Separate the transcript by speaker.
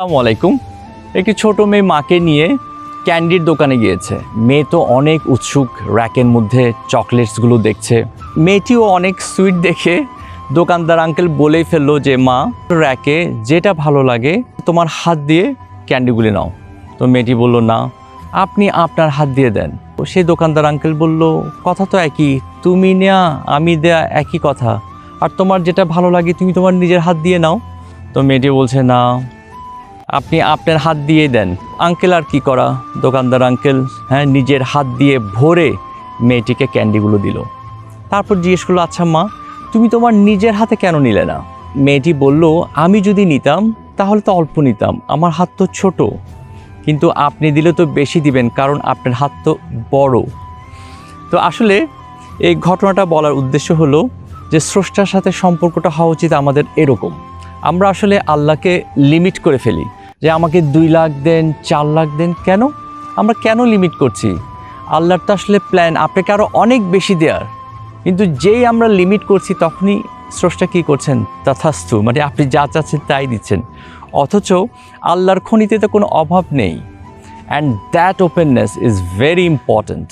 Speaker 1: আসসালামু আলাইকুম। একটি ছোট মেয়ে মাকে নিয়ে ক্যান্ডির দোকানে গিয়েছে। মেয়ে তো অনেক উৎসুক, র্যাকের মধ্যে চকলেটসগুলো দেখছে। মেয়েটিও অনেক সুইট দেখে দোকানদার আঙ্কেল বলেই ফেলল যে, মা, র্যাকে যেটা ভালো লাগে, তোমার হাত দিয়ে ক্যান্ডিগুলি নাও। তো মেয়েটি বলল, না, আপনি আপনার হাত দিয়ে দেন। তো সেই দোকানদার আঙ্কেল বলল, কথা তো একই, তুমি নেয়া, আমি দেয়া একই কথা। আর তোমার যেটা ভালো লাগে, তুমি তোমার নিজের হাত দিয়ে নাও। তো মেয়েটি বলছে, না আপনি আপনার হাত দিয়ে দেন। আঙ্কেল আর কি করা? দোকানদার আঙ্কেল হ্যাঁ নিজের হাত দিয়ে ভরে মেয়েটিকে ক্যান্ডিগুলো দিল। তারপর জিজ্ঞেস করল আচ্ছা মা, তুমি তোমার নিজের হাতে কেন নিলে না? মেয়েটি বলল, আমি যদি নিতাম, তাহলে তো অল্প নিতাম। আমার হাত তো ছোট। কিন্তু আপনি দিলে তো বেশি দিবেন, কারণ আপনার হাত তো বড়। তো আসলে এই ঘটনাটা বলার উদ্দেশ্য হলো যে স্রষ্টার সাথে সম্পর্কটা হওয়া উচিত আমাদের এরকম। আমরা আসলে আল্লাহকে লিমিট করে ফেলি। যে আমাকে দুই লাখ দেন, চার লাখ দেন, কেন? আমরা কেন লিমিট করছি? আল্লাহর তো আসলে প্ল্যান আপনাকে আরও অনেক বেশি দেওয়ার কিন্তু যেই আমরা লিমিট করছি, তখনই স্রষ্টা কী করছেন? তথাস্তু মানে আপনি যা চাচ্ছেন তাই দিচ্ছেন। অথচ আল্লাহর খনিতে তো কোনো অভাব নেই। And that openness is very important